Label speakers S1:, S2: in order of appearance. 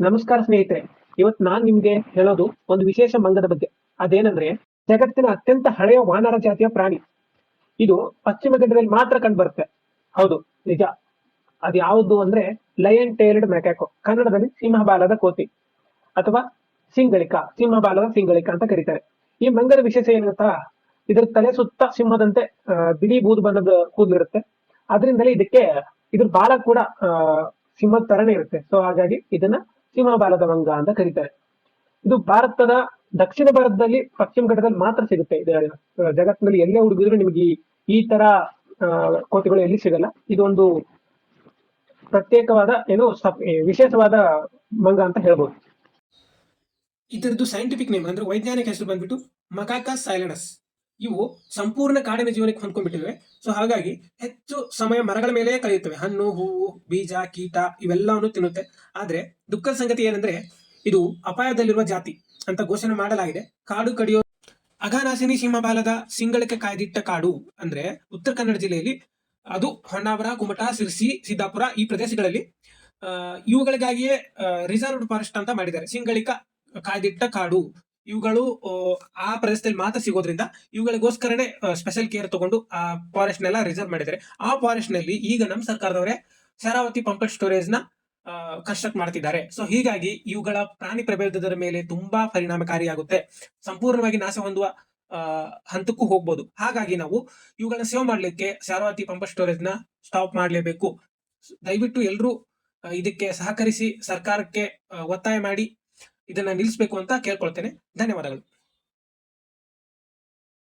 S1: ನಮಸ್ಕಾರ ಸ್ನೇಹಿತರೆ ಇವತ್ತು ನಾನ್ ನಿಮ್ಗೆ ಹೇಳೋದು ಒಂದು ವಿಶೇಷ ಮಂಗದ ಬಗ್ಗೆ. ಅದೇನಂದ್ರೆ, ಜಗತ್ತಿನ ಅತ್ಯಂತ ಹಳೆಯ ವಾನರ ಜಾತಿಯ ಪ್ರಾಣಿ. ಇದು ಪಶ್ಚಿಮ ಘಟ್ಟದಲ್ಲಿ ಮಾತ್ರ ಕಂಡುಬರುತ್ತೆ. ಹೌದು, ನಿಜ. ಅದು ಯಾವುದು ಅಂದ್ರೆ ಲಯನ್ ಟೇಲ್ಡ್ ಮೆಕ್ಯಾಕೋ ಕನ್ನಡದಲ್ಲಿ ಸಿಂಹಬಾಲದ ಕೋತಿ ಅಥವಾ ಸಿಂಗಳಿಕ ಸಿಂಹಬಾಲದ ಸಿಂಗಳಿಕ ಅಂತ ಕರೀತಾರೆ. ಈ ಮಂಗದ ವಿಶೇಷ ಏನು ಗೊತ್ತಾ ಇದ್ರ ತಲೆ ಸುತ್ತ ಸಿಂಹದಂತೆ ಬಿಳಿ ಬೂದು ಬಣ್ಣದ ಕೂದಲಿರುತ್ತೆ. ಅದರಿಂದಲೇ ಇದಕ್ಕೆ, ಇದ್ರ ಬಾಲ ಕೂಡ ಸಿಂಹದ ತರನೇ ಇರುತ್ತೆ. ಸೊ ಹಾಗಾಗಿ ಇದನ್ನ ಸಿಂಹಬಾಲದ ಮಂಗ ಅಂತ ಕರೀತಾರೆ. ಇದು ಭಾರತದ ದಕ್ಷಿಣ ಭಾರತದಲ್ಲಿ ಪಶ್ಚಿಮ ಘಟ್ಟದಲ್ಲಿ ಮಾತ್ರ ಸಿಗುತ್ತೆ. ಜಗತ್ತಿನಲ್ಲಿ ಎಲ್ಲೇ ಹುಡುಗಿದ್ರು ನಿಮಗೆ ಈ- ತರ ಆ, ಕೋತಿಗಳು ಎಲ್ಲಿ ಸಿಗಲ್ಲ. ಇದೊಂದು ಪ್ರತ್ಯೇಕವಾದ ಏನು ವಿಶೇಷವಾದ ಮಂಗ ಅಂತ ಹೇಳ್ಬೋದು.
S2: ಇದರದ್ದು ಸೈಂಟಿಫಿಕ್ ನೇಮ್ ಅಂದ್ರೆ ವೈಜ್ಞಾನಿಕ ಹೆಸರು ಬಂದ್ಬಿಟ್ಟು ಮಕಾಕಾ ಸೈಲಡಸ್. ಇವು ಸಂಪೂರ್ಣ ಕಾಡಿನ ಜೀವನಕ್ಕೆ ಹೊಂದ್ಕೊಂಡ್ಬಿಟ್ಟಿವೆ. ಸೊ ಹಾಗಾಗಿ ಹೆಚ್ಚು ಸಮಯ ಮರಗಳ ಮೇಲೆ ಕಳೆಯುತ್ತವೆ. ಹಣ್ಣು, ಹೂವು, ಬೀಜ, ಕೀಟ ಇವೆಲ್ಲವನ್ನು ತಿನ್ನುತ್ತೆ. ಆದರೆ ದುಃಖದ ಸಂಗತಿ ಏನಂದ್ರೆ ಇದು ಅಪಾಯದಲ್ಲಿರುವ ಜಾತಿ ಅಂತ ಘೋಷಣೆ ಮಾಡಲಾಗಿದೆ. ಕಾಡು ಕಡಿಯೋ ಅಘಾನಾಸಿನಿ ಸಿಂಹಬಾಲದ ಸಿಂಗಳಕ್ಕೆ ಕಾಯ್ದಿಟ್ಟ ಕಾಡು ಅಂದ್ರೆ ಉತ್ತರ ಕನ್ನಡ ಜಿಲ್ಲೆಯಲ್ಲಿ ಅದು ಹೊನ್ನಾವರ ಕುಮಟಾ ಸಿರ್ಸಿ, ಸಿದ್ದಾಪುರ ಈ ಪ್ರದೇಶಗಳಲ್ಲಿ ಇವುಗಳಿಗಾಗಿಯೇ ರಿಸರ್ವ್ಡ್ ಫಾರೆಸ್ಟ್ ಅಂತ ಮಾಡಿದ್ದಾರೆ. ಸಿಂಗಳಿಕ ಕಾಯ್ದಿಟ್ಟ ಕಾಡು. ಇವುಗಳು ಆ, ಪ್ರದೇಶದಲ್ಲಿ ಮಾತ್ರ ಸಿಗೋದ್ರಿಂದ ಇವುಗಳಿಗೋಸ್ಕರನೇ ಸ್ಪೆಷಲ್ ಕೇರ್ ತಗೊಂಡು ಆ ಫಾರೆಸ್ಟ್ ನೆಲ್ಲ ರಿಸರ್ವ್ ಮಾಡಿದ್ದಾರೆ. ಆ ಫಾರೆಸ್ಟ್ನಲ್ಲಿ ಈಗ ನಮ್ಮ ಸರ್ಕಾರದವರೇ ಶರಾವತಿ ಪಂಪೆಟ್ ಸ್ಟೋರೇಜ್ನ ಕನ್ಸ್ಟ್ರಕ್ಟ್ ಮಾಡ್ತಿದ್ದಾರೆ. ಸೊ ಹೀಗಾಗಿ ಇವುಗಳ ಪ್ರಾಣಿ ಪ್ರಭೇದದ ಮೇಲೆ ತುಂಬಾ ಪರಿಣಾಮಕಾರಿಯಾಗುತ್ತೆ. ಸಂಪೂರ್ಣವಾಗಿ ನಾಶ ಹೊಂದುವ ಹಂತಕ್ಕೂ ಹೋಗ್ಬೋದು. ಹಾಗಾಗಿ ನಾವು ಇವುಗಳನ್ನ ಸೇವ್ ಮಾಡ್ಲಿಕ್ಕೆ ಶರಾವತಿ ಪಂಪೆಟ್ ಸ್ಟೋರೇಜ್ನ ಸ್ಟಾಪ್ ಮಾಡಲೇಬೇಕು. ದಯವಿಟ್ಟು ಎಲ್ಲರೂ ಇದಕ್ಕೆ ಸಹಕರಿಸಿ ಸರ್ಕಾರಕ್ಕೆ ಒತ್ತಾಯ ಮಾಡಿ ಇದನ್ನ ನಿಲ್ಲಿಸಬೇಕು ಅಂತ ಕೇಳ್ಕೊಳ್ತೇನೆ. ಧನ್ಯವಾದಗಳು.